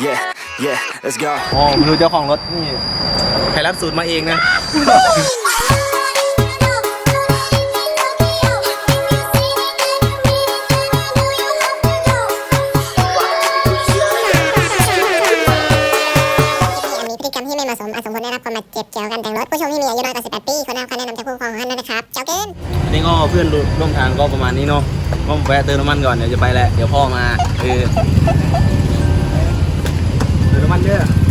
Yeah, yeah, let's go. อ๋อไม่รู้เจ้าของรถนี่ใครรับสูตรมาเองนะ มีพฤติกรรมที่ไม่เหมาะสมอาจสมควรได้รับความบาดเจ็บเกี่ยวกับการแต่งรถผู้ชมที่มีอายุน้อยกว่า18 ปีควรได้รับคำแนะนำจากผู้ปกครองของท่านด้วยนะครับ เจ้าเกินนี่ก็เพื่อนร่วมทางก็ประมาณนี้เนาะก็แวะเติมน้ำมันก่อนเดี๋ยวจะไปแหละ เดี๋ยวพ่อมาเอ อเ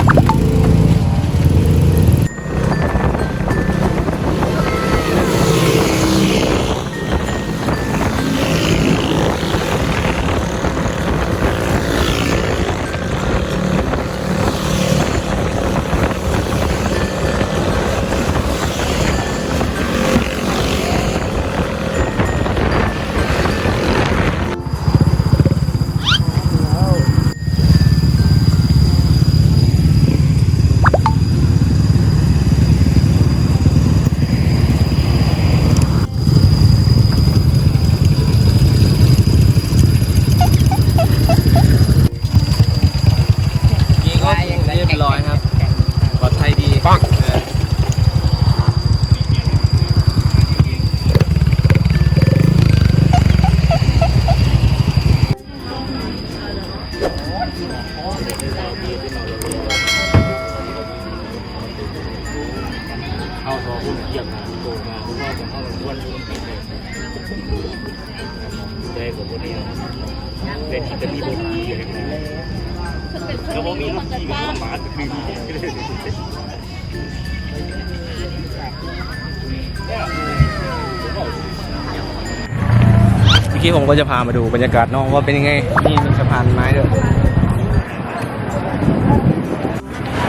กี้ผมก็จะพามาดูบรรยากาศนอกว่าเป็นยังไง นี่มีสะพานไม้ด้วย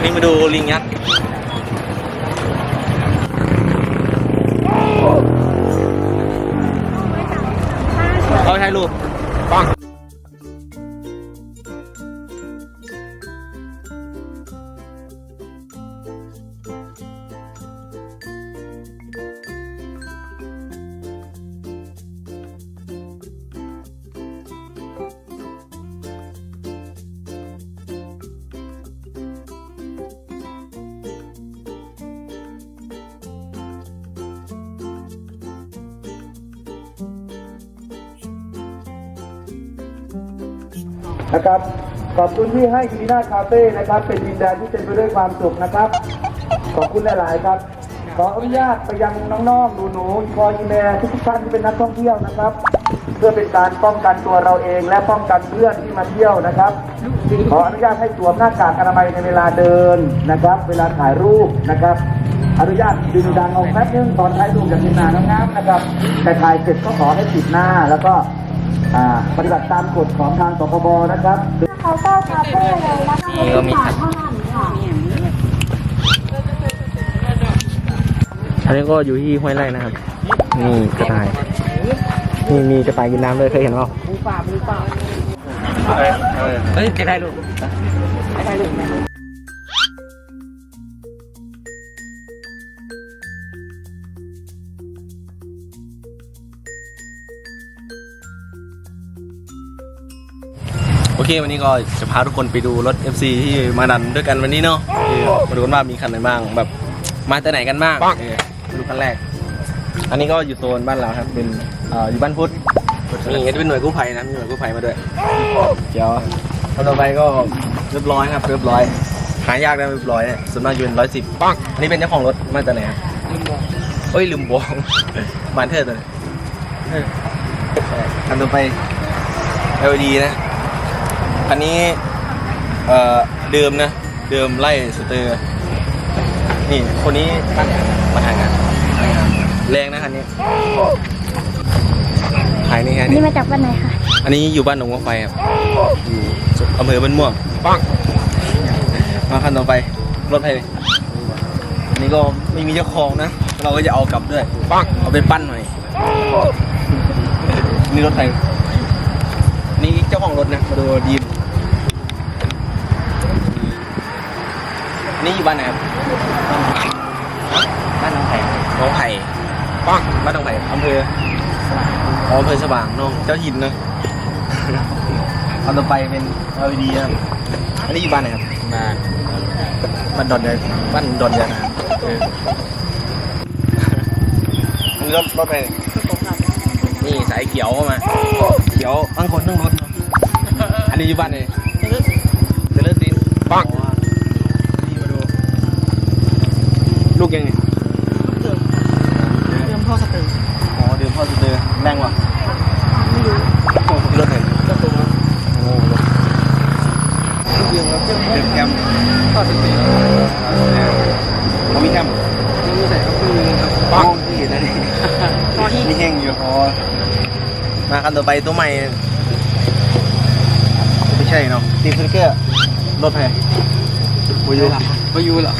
นี่มาดูลิงยักษ นะครับ ขอบคุณที่ให้กีน่าคาเฟ่นะครับ เป็นดินแดนที่เต็มไปด้วยความสุขนะครับ ขอบคุณหลาย ๆ ครับ ขออนุญาตไปยังน้องๆหนูๆคอยแม่ทุกๆท่านที่เป็นนักท่องเที่ยวนะครับ เพื่อเป็นการป้องกันตัวเราเอง และป้องกันเพื่อนที่มาเที่ยวนะครับ ขออนุญาตให้สวมหน้ากากอนามัยในเวลาเดินนะครับ เวลาถ่ายรูปนะครับอนุญาตดึงดังออกแป๊บนึงตอนถ่ายรูปจากทีมงานงามๆนะครับแต่ถ่ายเสร็จก็ขอให้ปิดหน้าแล้วก็ ปฏิบัติตามกฎของทางสคบนะครับเขาก็คาเฟ่เลยนะคะนี่ก็มีครับเท่านั้นค่ะอันนี้ก็อยู่ที่ห้วยไร่นะครับ นี่กระต่าย นี่มีกระต่ายกินน้ำด้วยเคยเห็นเปล่าหมูป่าหมูป่าเฮ้ยจะได้ลูกโอ เควันนี้ก็จะพาทุกคนไปดูรถ FC ที่มาดันด้วยกันวันนี้เนาะเออมาดูกันว่ามีคันไหนบ้างแบบมาแต่ไหนกันบ้างเออมาดูคันแรก อันนี้ก็อยู่โซนบ้านเราครับเป็นเอ่ออยู่บ้านพุทธนี่จะเป็นหน่วยกู้ภัยนะมีหน่วยกู้ภัยมาด้วยเดี๋ยวคันต่อไปก็เรียบร้อยครับเรียบร้อย หายากนะเรียบร้อยเนี่ยส่วนมากอยู่เป็นร้อยสิบปังอันนี้เป็นเจ้าของรถมาจากไหนครับเอ้ยลืมบอกบานเทอร์ตัวนี้เออคันต่อไป LED นะ คันนี้เอ่อเดิมนะ เดิมไล่สเตอร์นี่คนนี้ท่านมาทางงานแรงนะคันนี้ขายนี่แค่นี่นี้มาจากวันไหนคะอันนี้อยู่บ้านหนองวัวไฟครับอยู่อำเภอบ้านม่วงปังมาคันต่อไปรถไทยอันนี้ก็ไม่มีเจ้าของนะ เราก็จะเอากลับด้วยปังเอาไปปั้นหน่อยนี่รถไทยนี่เจ้าของรถนะมาดูดีม นี่อยู่บ้านไหนครับบ้านน้องไผ่หน้องไผ่ปังบ้านหน้องไผ่อำเภออ๋ออำเภอสว่างเน้องเจ้าหินเนอะเอาต่อไปเป็น LED นะครับอันนี้อยู่บ้านไหนครับมาบ้านดอนยายบ้านดอนยายนะเอออันนี้รถรถไปนี่สายเขียวเข้ามาเขียวบางคนต้องรถเนอะอันนี้อยู่บ้านไหน ลูกยังไงเริ่มพ่อสเตอร์อ๋อเดือพ่อสเตอร์แรงว่ะรถไหนก็ตัวโอ้รถเดือครับเดือแคมพ่อสเตอร์เขามีแคมยังมีแต่ก็คือปังที่เห็นนะนี่พ่อที่มีแห้งอยู่อ๋อมาคันต่อไปตัวใหม่ไม่ใช่เนาะตีสติกเกอร์รถไฟวายุ ไปยูเหรอ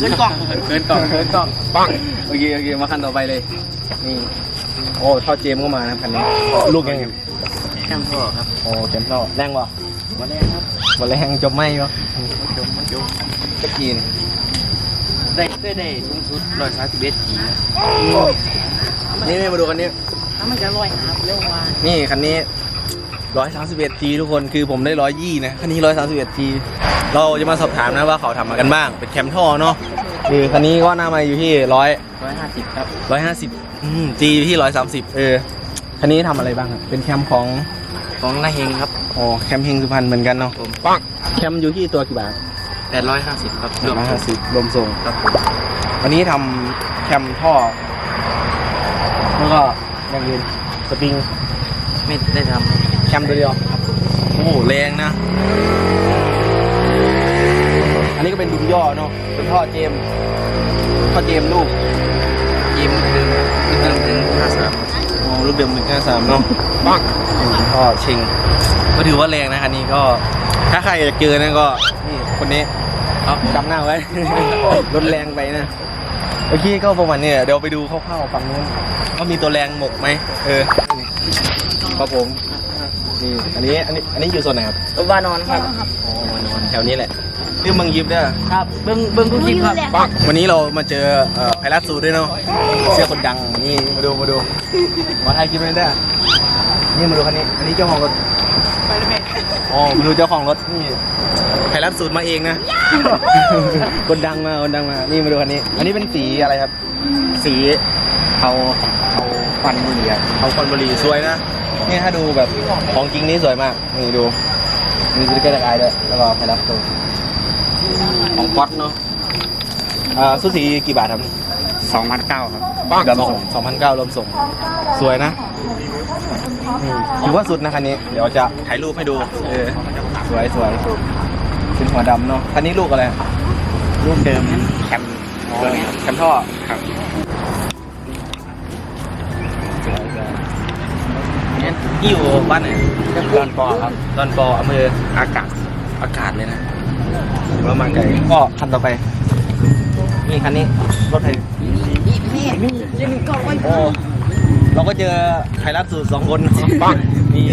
เล่นกล่องเขินกล่องเขินกล่องปังโอเคโอเคมาคันต่อไปเลยนี่โอ้ท่อเจมส์ก็มานะคันนี้ลูกยังไงแคมพ่อครับโอ้เจมส์ท่อแรงวะวันแรกครับบอลแรงจบไหมวะจมมันจมตะกี้นี่ได้ได้ได้สูงสุดร้อยสามสิบเอ็ดกีนะนี่นี่มาดูคันนี้ถ้ามันจะลอยหาเร็วกว่านี่คันนี้ ร้อยสามสิบเอ็ดทีทุกคนคือผมได้ร้อยยี่นะคันนี้ร้อยสามสิบเอ็ดทีเราจะมาสอบถามนะว่าเขาทำมากันบ้าง เป็นแคมท่อเนาะคือคันนี้ก็หน้ามาอยู่ที่ร้อยร้อยห้าสิบครับร้อยห้าสิบจีอยู่ที่ร้อยสามสิบเออคันนี้ทำอะไรบ้างครับเป็นแคมของของนาเฮงครับอ๋อแคมเฮงสุพรรณเหมือนกันเนาะผมปังแคมอยู่ที่ตัวกี่บาทแปดร้อยห้าสิบครับรวมร้อยห้าสิบรวมส่งครับผมวันนี้ทำแคมท่อ แล้วก็อย่างอื่นสปริงไม่ได้ท แคมตัวเดียว โอ้โหแรงนะ อันนี้ก็เป็นดุมย่อเนาะเป็นท่อเจมส์ท่อเจมส์ลูกำยิ้มถึงเติมถึงห้าสามโอ้ลูกเดิมหนึ่งห้าสามเนาะปังท่อเชิง ก็ถือว่าแรงนะคันนี้ก็ ถ้าใครอยากเจอนะก็ นี่คนนี้ครับผมจำหน้าไว้รถแรงไปนะโอเคก็ประมาณนี้แหละเดี๋ยวไปดูคร่าวๆฝั่งนู้นว่ามีตัวแรงหมกไหมเออครับผม นี่อันนี้อันนี้อันนี้อยู่โซนไหนครับว่านอนครับอ๋อมานอนแถวนี้แหละเรื่องบางยิบเนี่ยครับเบิ้งเบิ้งทุกคลิปครับวันนี้เรามาเจอเอ่อไพรัสซูด้วยเนาะเสื้อคนดังนี่มาดูมาดูมาถ่ายคลิปไม่ได้นี่มาดูคันนี้อันนี้เจ้าของรถอ๋อมาดูเจ้าของรถนี่ไพรัสซูมาเองนะคนดังมาคนดังมานี่มาดูคันนี้ อันนี้เป็นสีอะไรครับ สีเทาเทาควันบุหรี่อะเทาควันบุหรี่สวยนะ นี่ถ้าดูแบบของจริงนี่สวยมาก นี่ดู มีสติ๊กเกอร์ตะกายด้วย แล้วก็ไพรัสซูของก๊อตเนาะอ่าสุดสีกี่บาทครับสองพันเก้าครับรวมส่งสองพันเก้ารวมส่ง สวยนะอืมถือว่าสุดนะคันนี้ เดี๋ยวจะถ่ายรูปให้ดู เออ สวยสวยเป็นหัวดำเนาะ คันนี้ลูกอะไรรูปเดิมแคมอ๋อแคมท่อครับ เนี่ยนี่อยู่บ้านไหนดอนปอครับดอนปออำเภออากาศอากาศเลยนะถือว่ามาไกลก็คันต่อไปนี่คันนี้รถไฟโอ้เราก็เจอไทยรัฐสูตรสองคนปังนี่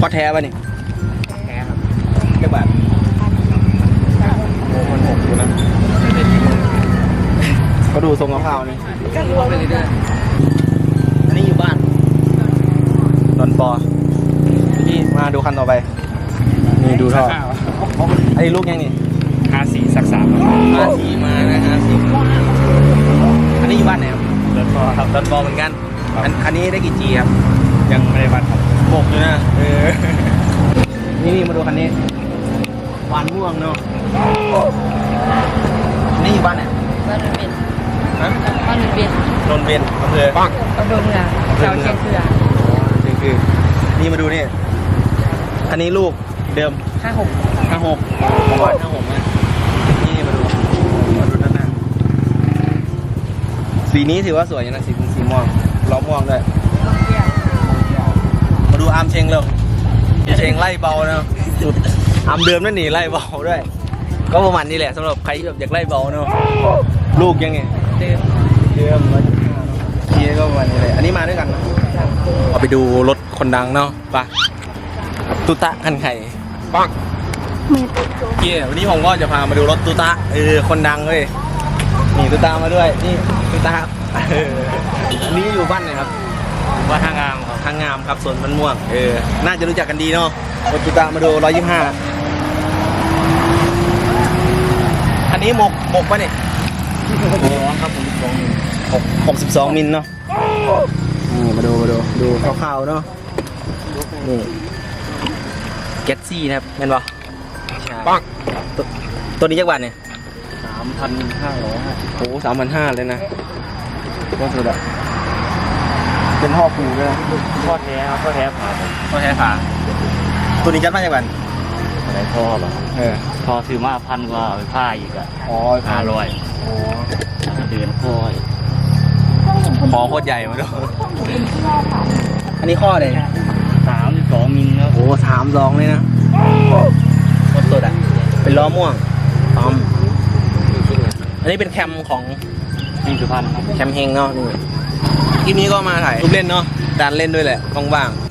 ก็แท้ป่ะนี่แท้ครับเรียกแบบโอ้มันหกอยู่นะก็ดูทรงกระเพรานี่ก็รวมไปเลยด้วย ดอนปอพี่มาดูคันต่อไป นี่ดูท่ออันนี้ลูกยังนี่ห้าสี่สักสามห้าสีมานะฮะสีอันนี้อยู่บ้านไหนครับดอนปอครับดอนปอเหมือนกันอัน อันนี้ได้กี่จีครับ ยังไม่ได้วัดครับหกอยู่นะเออนี่นี่มาดูคันนี้หวานม่วงเนาะอันนี่อยู่บ้านไหนบ้านมันเป็นฮะบ้านมันเป็นนนท์เบนอำเภอปังตำบลเมืองเจ้าเชียงเสือนี่ คือ นี่มาดูนี่ อันนี้ลูกเดิมห้าหกห้าหกประมาณห้าหกนะนี่มาดูมาดูด้านหน้าสีนี้ถือว่าสวยอยู่นะสีสีม่วงล้อม่วงด้วยมาดูอาร์มเชงเร็วอาร์มเชงไล่เบานะสุดอาร์มเดิมนั่นนี่ไล่เบาด้วย ก็ประมาณนี้แหละสำหรับใครที่แบบอยากไล่เบาเนาะลูกยังไงเดิมเดิมร้อยห้าทีก็ประมาณนี้เลยอันนี้มาด้วยกันนะ เอาไปดูรถคนดังเนาะไปะตุตะคันไข่ปังเกี่ยวันนี้ผมก็จะพามาดูรถตุตะเออคนดังเลยนี่ตุตะมาด้วยนี่ตุตะเอออันนี้อยู่บ้านไหนครับว่าทางงามครับทางงามครับส่วนมันม่วงเออน่าจะรู้จักกันดีเนาะรถจุตามาดูร้อยยี่ห้าอันนี้หมกหมกปะเนี่ยโอ้ครับผมสองหกหกสิบสองมิลเนาะ นี่มาดูมาดูดูคร่าวๆเนาะนี่เก็ตซี่นะครับแม่นปะปังตัวตัวนี้จักบาทเนี่ยสามพันห้าร้อยโอ้สามพันห้าเลยนะก็สุดอะเป็นห่อปูด้วยนะพ่อแท้ครับพ่อแท้ผ่าผมก็แค่ขาตัวนี้จัดมาจากวันอะไรพ่อเหรอเออพอซื้อมาพันกว่าไปผ้าอีกอะอ๋อห้าร้อยโอ้เดือนพ่อย คอโคตรใหญ่มาดูอันนี้ข้อเลยสามสิบสองมิลครับโอ้สามสองเลยนะโคตรสุดอะเป็นล้อม่วงพร้อมอันนี้เป็นแคมของนี่สุพรรณครับแคมเฮงเนาะนี่คลิปนี้ก็มาถ่ายรูปเล่นเนาะการเล่นด้วยแหละว่างๆ